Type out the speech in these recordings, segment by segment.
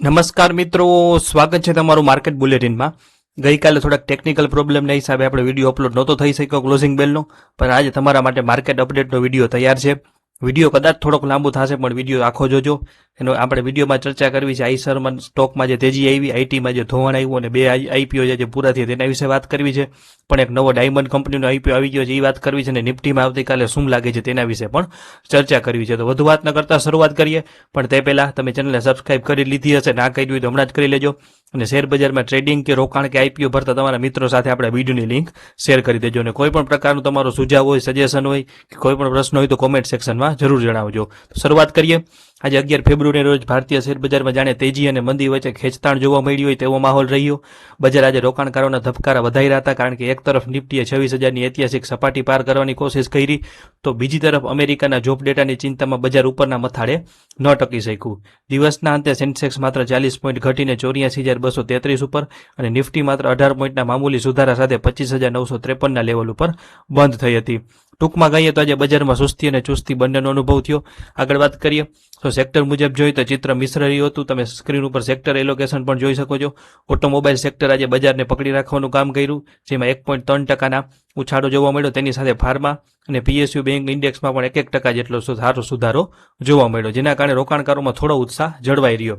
નમસ્કાર મિત્રો, સ્વાગત છે તમારું માર્કેટ બુલેટિનમાં. ગઈકાલે થોડાક ટેકનિકલ પ્રોબ્લેમના હિસાબે આપણે વીડિયો અપલોડ નહોતો થઈ શક્યો ક્લોઝિંગ બેલનો પણ આજે તમારા માટે માર્કેટ અપડેટનો વીડિયો તૈયાર છે. વીડિયો કદાચ થોડોક લાંબો થશે, પણ વીડિયો આખો જોજો. એનો આપણે વિડીયોમાં ચર્ચા કરવી છે. આઈસરમાં સ્ટોકમાં જે તેજી આવી, આઈટીમાં જે ધોવાણ આવ્યું અને બે આઈપીઓ જે પૂરા થયા તેના વિશે વાત કરવી છે. પણ એક નવો ડાયમંડ કંપનીનો આઈપીઓ આવી ગયો છે એ વાત કરવી છે અને નિફ્ટીમાં આવતીકાલે શું લાગે છે તેના વિશે પણ ચર્ચા કરવી છે. તો વધુ વાત ન કરતા શરૂઆત કરીએ. પણ તે પહેલાં તમે ચેનલને સબસ્ક્રાઇબ કરી લીધી હશે ના કરી હોય તો હમણાં જ કરી લેજો. અને શેર બજારમાં ટ્રેડિંગ કે રોકાણ કે આઈપીઓ ભરતા તમારા મિત્રો સાથે આપણે વિડીયોની લિંક શેર કરી દેજો. અને કોઈ પણ પ્રકારનું તમારો સુઝાવ હોય, સજેશન હોય કે કોઈ પણ પ્રશ્ન હોય તો કોમેન્ટ સેક્શનમાં જરૂર જણાવજો. શરૂઆત કરીએ. આજે અગિયાર ફેબ્રુઆરી રોજ ભારતીય શેર બજારમાં જાણે તેજી અને મંદી વચ્ચે ખેંચતાણ જોવા મળ્યું હોય તેવો માહોલ રહ્યો. બજાર આજે રોકાણકારોના ધબકારા વધાઈ રહ્યા હતા કારણ કે એક તરફ નિફ્ટીએ છવ્વીસ હજારની ઐતિહાસિક સપાટી પાર કરવાની કોશિશ કરી તો બીજી તરફ અમેરિકાના જોબ ડેટાની ચિંતામાં બજાર ઉપરના મથાળે ન ટકી શક્યું. દિવસના અંતે સેન્સેક્સ માત્ર ચાલીસ પોઈન્ટ ઘટીને ચોર્યાસી હજાર બસો તેત્રીસ ઉપર અને નિફ્ટી માત્ર અઢાર પોઈન્ટના મામૂલી સુધારા સાથે પચીસ હજાર નવસો ત્રેપનના લેવલ ઉપર બંધ થઈ હતી. ટૂંકમાં કહીએ તો આજે બજારમાં સુસ્તી અને ચુસ્તી બંનેનો અનુભવ થયો. આગળ વાત કરીએ તો સેક્ટર મુજબ જોઈએ તો ચિત્ર મિશ્ર રહ્યું હતું. તમે સ્ક્રીન ઉપર સેક્ટર એલોકેશન પણ જોઈ શકો છો. ઓટોમોબાઈલ સેક્ટર આજે બજારને પકડી રાખવાનું કામ કર્યું, જેમાં એક પોઈન્ટ ત્રણ ટકાના ઉછાળો જોવા મળ્યો. તેની સાથે ફાર્મા અને પીએસયુ બેંક ઇન્ડેક્સમાં પણ એક એક ટકા જેટલો સારો સુધારો જોવા મળ્યો, જેના કારણે રોકાણકારોમાં થોડો ઉત્સાહ જળવાઈ રહ્યો.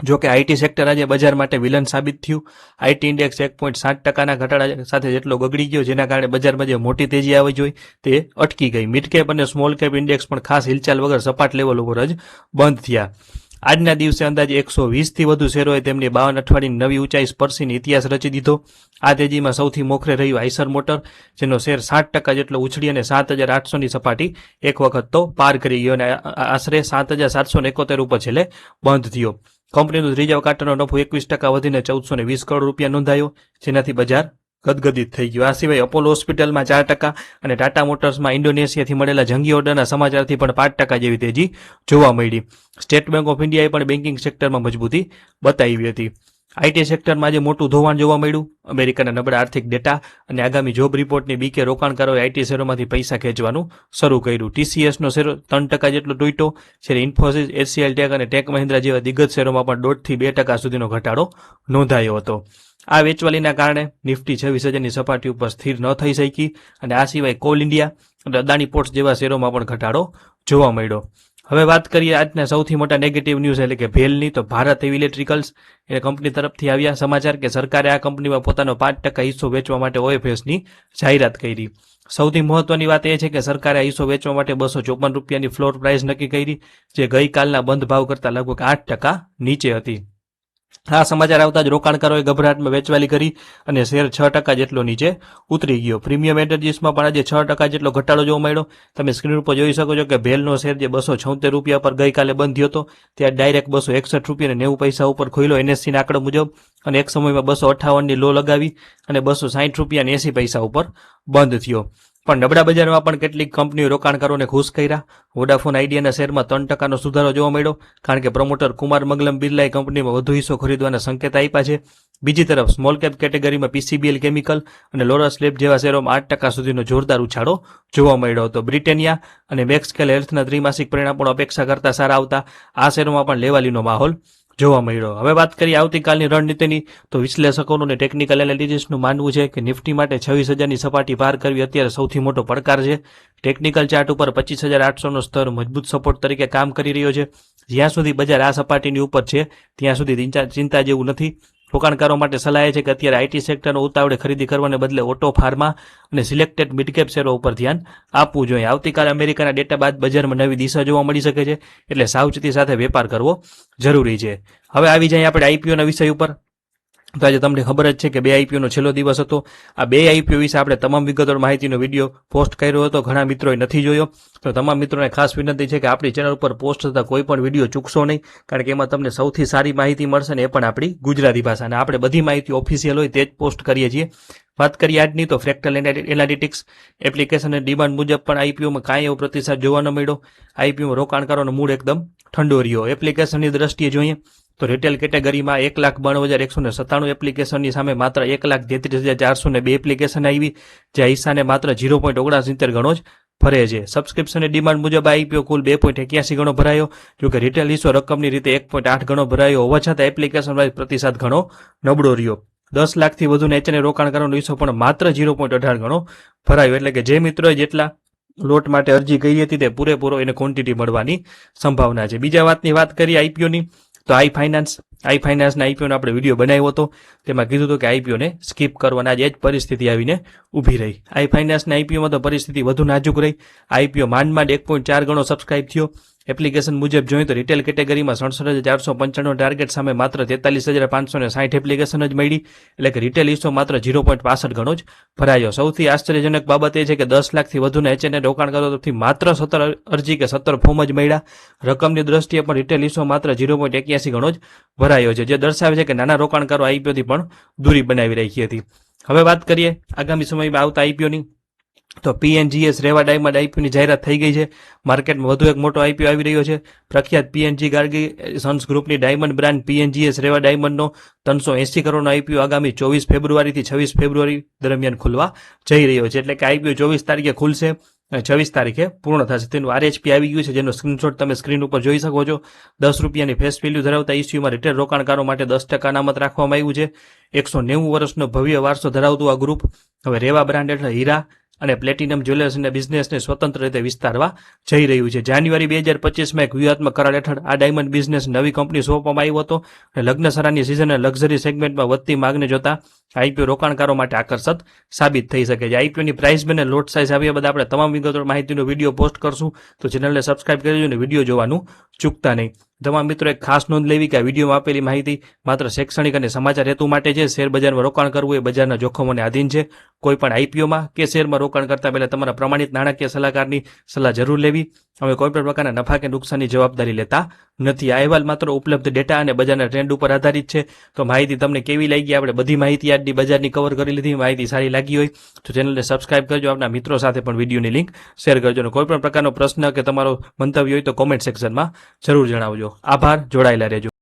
જો કે આઈટી સેક્ટર આજે બજાર માટે વિલન સાબિત થયું. આઈટી ઇન્ડેક્સ એક પોઈન્ટ સાત ટકાના ઘટાડા સાથે જેટલો ગગડી ગયો, જેના કારણે બજારમાં જે મોટી તેજી આવી જોઈ, તે અટકી ગઈ. મિડ કેપ અને સ્મોલ કેપ ઇન્ડેક્સ પણ ખાસ હિલચાલ વગર સપાટ લેવલ ઉપર જ બંધ થયા. આજના દિવસે અંદાજે એકસો વીસથી વધુ શેરોએ તેમની બાવન અઠવાડિયાની નવી ઊંચાઈ સ્પર્શીને ઇતિહાસ રચી દીધો. આ તેજીમાં સૌથી મોખરે રહ્યું આઈસર મોટર જેનો શેર સાત ટકા જેટલો ઉછળી અને સાત હજાર આઠસોની સપાટી એક વખત તો પાર કરી ગયો અને આશરે સાત હજાર સાતસો એકોતેર ઉપર છેલ્લે બંધ થયો. કંપનીનું ત્રીજા ક્વાર્ટરનો નફો એકવીસ ટકા વધીને ચૌદસો વીસ કરોડ રૂપિયા નોંધાયો. જેનાથી બજાર ગદગદિત થઈ ગયું. આ સિવાય અપોલો હોસ્પિટલમાં ચાર ટકા અને ટાટા મોટર્સમાં ઇન્ડોનેશિયાથી મળેલા જંગી ઓર્ડરના સમાચારથી પણ પાંચ ટકા જેવી તેજી જોવા મળી. સ્ટેટ બેંક ઓફ ઇન્ડિયાએ પણ બેન્કિંગ સેક્ટરમાં મજબૂતી બતાવી હતી. આઈટી સેક્ટરમાં આજે મોટું ધોવાણ જોવા મળ્યું. અમેરિકાના નબળા આર્થિક ડેટા અને આગામી જોબ રિપોર્ટની બીકે રોકાણકારોએ આઈટી શેરોમાંથી પૈસા ખેંચવાનું શરૂ કર્યું. ટીસીએસનો શેરો ત્રણ ટકા જેટલો તૂટ્યો. જ્યારે ઇન્ફોસિસ એચસીએલ ટેક અને ટેક મહિન્દ્રા જેવા દિગ્ગજ શેરોમાં પણ દોઢથી બે ટકા સુધીનો ઘટાડો નોંધાયો હતો. આ વેચવાલીના કારણે નિફ્ટી છવ્વીસ હજારની સપાટી ઉપર સ્થિર ન થઈ શકી અને આ સિવાય કોલ ઇન્ડિયા અને અદાણી પોર્ટ્સ જેવા શેરોમાં પણ ઘટાડો જોવા મળ્યો. હવે વાત કરીએ આજના સૌથી મોટા નેગેટિવ ન્યૂઝ એટલે કે ભેલની, તો ભારત એવી ઇલેક્ટ્રિકલ્સ એ કંપની તરફથી આવ્યા. સમાચાર કે સરકારે આ કંપનીમાં પોતાનો પાંચ ટકા હિસ્સો વેચવા માટે ઓએફએસની જાહેરાત કરી. સૌથી મહત્વની વાત એ છે કે સરકારે આ હિસ્સો વેચવા માટે બસો ચોપન રૂપિયાની ફ્લોર પ્રાઇસ નક્કી કરી, જે ગઈકાલના બંધ ભાવ કરતાં લગભગ આઠ ટકા નીચે હતી. આ સમાચાર આવતા જ રોકાણકારોએ ગભરાટમાં વેચવાલી કરી અને શેર છ ટકા જેટલો નીચે ઉતરી ગયો. પ્રીમિયમ એનર્જીસમાં પણ આજે છ ટકા જેટલો ઘટાડો જોવા મળ્યો. તમે સ્ક્રીન ઉપર જોઈ શકો છો કે ભેલનો શેર જે બસો છોતેર રૂપિયા પર ગઈકાલે બંધ હતો, ત્યાં ડાયરેક્ટ બસો એકસઠ રૂપિયા નેવું પૈસા ઉપર ખોલ્યો એનએસસીના આંકડો મુજબ અને એક સમયમાં બસો અઠ્ઠાવનની લો લગાવી અને બસો સાઠ રૂપિયા એસી પૈસા ઉપર બંધ થયો. પણ નબળા બજારમાં પણ કેટલીક કંપનીઓ રોકાણકારોને ખુશ કર્યા. વોડાફોન આઈડિયાના શેરમાં ત્રણ ટકાનો સુધારો જોવા મળ્યો, કારણ કે પ્રમોટર કુમાર મંગલમ બિરલાએ કંપનીમાં વધુ હિસ્સો ખરીદવાના સંકેત આપ્યા છે. બીજી તરફ, સ્મોલ કેપ કેટેગરીમાં પીસીબીએલ કેમિકલ અને લોરસ લેબ જેવા શેરોમાં આઠ ટકા સુધીનો જોરદાર ઉછાળો જોવા મળ્યો હતો. બ્રિટેનિયા અને મેક્સકેલ હેલ્થના ત્રિમાસિક પરિણામ અપેક્ષા કરતા સારા આવતા. આ શેરોમાં પણ લેવાલીનો માહોલ જોવા મળ્યો. હવે વાત કરીએ આવતીકાલની રણનીતિની, તો વિશ્લેષકોનું અને ટેકનિકલ એનાલિટિક્સનું માનવું છે કે નિફ્ટી માટે છવ્વીસ હજારની સપાટી પાર કરવી અત્યારે સૌથી મોટો પડકાર છે. ટેકનિકલ ચાર્ટ ઉપર પચીસ હજાર આઠસોનો સ્તર મજબૂત સપોર્ટ તરીકે કામ કરી રહ્યો છે. જ્યાં સુધી બજાર આ સપાટીની ઉપર છે, ત્યાં સુધી ચિંતા જેવું નથી. રોકાણકારો માટે સલાહ છે કે અત્યારે આઈટી સેક્ટરનો ઉતાવળે ખરીદી કરવાને બદલે ઓટો ફાર્મા અને સિલેક્ટેડ મિડકેપ શેરો ઉપર ધ્યાન આપવું જોઈએ. આવતીકાલે અમેરિકાના ડેટા બાદ બજારમાં નવી દિશા જોવા મળી શકે છે, એટલે સાવચેતી સાથે વેપાર કરવો જરૂરી છે. હવે આવી જાય આપણે આઈપીઓના વિષય ઉપર. તો આજે તમને ખબર જ છે કે બે આઈપીઓનો છેલ્લો દિવસ હતો. આ બે આઈપીઓ વિશે આપણે તમામ વિગતવાર માહિતીનો વીડિયો પોસ્ટ કર્યો હતો. ઘણા મિત્રોએ નથી જોયો. તો તમામ મિત્રોને ખાસ વિનંતી છે કે આપણી ચેનલ ઉપર પોસ્ટ થતા કોઈ પણ વીડિયો ચૂકશો નહીં, કારણ કે એમાં તમને સૌથી સારી માહિતી મળશે ને એ પણ આપણી ગુજરાતી ભાષા. અને આપણે બધી માહિતી ઓફિશિયલ હોય તે જ પોસ્ટ કરીએ છીએ. વાત કરીએ આજની તો ફ્રેક્ટલ એનાલિટિક્સ એપ્લિકેશન અને ડિમાન્ડ મુજબ પણ આઈપીઓમાં કાંઈ એવો પ્રતિસાદ જોવા ન મળ્યો. આઈપીઓમાં રોકાણકારોનો મૂડ એકદમ ઠંડો રહ્યો. એપ્લિકેશનની દ્રષ્ટિએ જોઈએ તો રિટેલ કેટેગરીમાં એક લાખ બાણું હજાર એકસો ને સત્તાણું એપ્લિકેશનની સામે માત્ર એક લાખ તેત્રીસ હજાર ચારસો ને બે એપ્લિકેશન આવી. જે હિસ્સાને માત્ર ઝીરો પોઈન્ટ ઓગણસિત્તેર ગણો જ ફરે છે. સબસ્ક્રિપ્શનની ડિમાન્ડ મુજબ આઈપીઓ કુલ બે પોઈન્ટ એક્યાસી ગણો ભરાયો. જો કે રિટેલ હિસ્સો રકમની રીતે એક પોઈન્ટ આઠ ગણો ભરાયો હોવા છતાં એપ્લિકેશન વાઇઝ પ્રતિસાદ ઘણો નબળો રહ્યો. દસ લાખથી વધુ એચએનએ રોકાણ કરવાનો હિસ્સો પણ માત્ર ઝીરો પોઈન્ટ અઢાર ગણો ભરાયો. એટલે કે જે મિત્રોએ જેટલા લોટ માટે અરજી કરી હતી તે પૂરેપૂરો એને ક્વોન્ટિટી મળવાની સંભાવના છે. બીજા વાતની વાત કરીએ આઈપીઓની તો આઈ ફાઇનાન્સ, આઈ ફાઇનાન્સના આઈપીઓનો આપણે વીડિયો બનાવ્યો હતો. તેમાં કીધું હતું કે આઈપીઓને સ્કીપ કરવાના આજે જ પરિસ્થિતિ આવીને ઊભી રહી. આઈ ફાઇનાન્સના આઈપીઓમાં તો પરિસ્થિતિ વધુ નાજુક રહી. આઈપીઓ માંડ માંડ એક પોઈન્ટ ચાર ગણો સબસ્ક્રાઇબ થયો. એપ્લિકેશન મુજબ જોઈએ તો રિટેલ કેટેગરીમાં સડસઠ હજાર ચારસો પંચાણું ટાર્ગેટ સામે માત્ર તેતાલીસ હજાર પાંચસો ને સાઠ એપ્લિકેશન જ મળી. એટલે કે રિટેલ હિસ્સો માત્ર ઝીરો પોઈન્ટ પાસઠ ગણો જ ભરાયો. સૌથી આશ્ચર્યજનક બાબત એ છે કે દસ લાખથી વધુને એચએનએ રોકાણકારોથી માત્ર સત્તર અરજી કે સત્તર ફોર્મ જ મળ્યા. રકમની દ્રષ્ટિએ પણ રિટેલ હિસ્સો માત્ર ઝીરો પોઈન્ટ એક્યાસી ગણો જ ભરાયો છે, જે દર્શાવે છે કે નાના રોકાણકારો આઈપીઓથી પણ દૂરી બનાવી રાખી હતી. હવે વાત કરીએ આગામી સમયમાં આવતા આઈપીઓની તો પીએનજીએસ રેવા ડાયમંડ આઈપીઓની જાહેરાત થઈ ગઈ છે. માર્કેટમાં વધુ એક મોટો આઈપીઓ આવી રહ્યો છે. પ્રખ્યાત પીએનજી ગાર્ગી સન્સ ગ્રુપની ડાયમંડ બ્રાન્ડ પીએનજીએસ રેવા ડાયમંડનો ત્રણસો એસી કરોડનો આઈપીઓ આગામી ચોવીસ ફેબ્રુઆરીથી છવ્વીસ ફેબ્રુઆરી દરમિયાન ખુલવા જઈ રહ્યો છે. એટલે કે આઈપીઓ ચોવીસ તારીખે ખુલશે છવ્વીસ તારીખે પૂર્ણ થશે. તેનું આરએચપી આવી ગયું છે, જેનો સ્ક્રીનશોટ તમે સ્ક્રીન ઉપર જોઈ શકો છો. દસ રૂપિયાની ફેસ વેલ્યુ ધરાવતા ઇસ્યુમાં રિટેલ રોકાણકારો માટે દસ ટકા અનામત રાખવામાં આવ્યું છે. એકસો નેવું વર્ષનો ભવ્ય વારસો ધરાવતું આ ગ્રુપ હવે રેવા બ્રાન્ડ એટલે હીરા. અને પ્લેટિનમ જ્વેલર્સના બિઝનેસને સ્વતંત્ર રીતે વિસ્તારવા જઈ રહ્યું છે. જાન્યુઆરી બે હજાર પચીસમાં એક વ્યૂહાત્મક કરાર હેઠળ આ ડાયમંડ બિઝનેસ નવી કંપની સોંપવામાં આવ્યો હતો. અને લગ્નસરાની સિઝન અને લક્ઝરી સેગમેન્ટમાં વધતી માંગને જોતા આઈપીઓ રોકાણકારો માટે આકર્ષક સાબિત થઈ શકે છે. આઈપીઓની પ્રાઇસ બને લોટ સાઇઝ આવ્યા બધા આપણે તમામ વિગતો માહિતીનો વીડિયો પોસ્ટ કરશું. તો ચેનલને સબસ્ક્રાઇબ કરી અને વીડિયો જોવાનું ચૂકતા નહીં. તમામ મિત્રો, એક ખાસ નોંધ લેવી કે આ વિડીયોમાં આપેલી માહિતી માત્ર શૈક્ષણિક અને સમાચાર હેતુ માટે છે. શેર બજારમાં રોકાણ કરવું એ બજારના જોખમોને આધીન છે. કોઈ પણ આઈપીઓમાં કે શેરમાં રોકાણ કરતા પહેલા તમારા પ્રમાણિત નાણાકીય સલાહકારની સલાહ જરૂર લેવી. અમે કોઈ પણ પ્રકારના નફા કે નુકસાનની જવાબદારી લેતા નથી. આ અહેવાલ માત્ર ઉપલબ્ધ ડેટા અને બજારના ટ્રેન્ડ ઉપર આધારિત છે. તો માહિતી તમને કેવી લાગી? આપણે બધી માહિતી આજની બજારની કવર કરી લીધી, માહિતી સારી લાગી હોય તો ચેનલને સબસ્ક્રાઇબ કરજો. આપના મિત્રો સાથે પણ વિડીયોની લિંક શેર કરજો અને કોઈ પણ પ્રકારનો પ્રશ્ન કે તમારો મંતવ્ય હોય તો કોમેન્ટ સેક્શનમાં જરૂર જણાવજો. આભાર, જોડાયેલા રહેજો.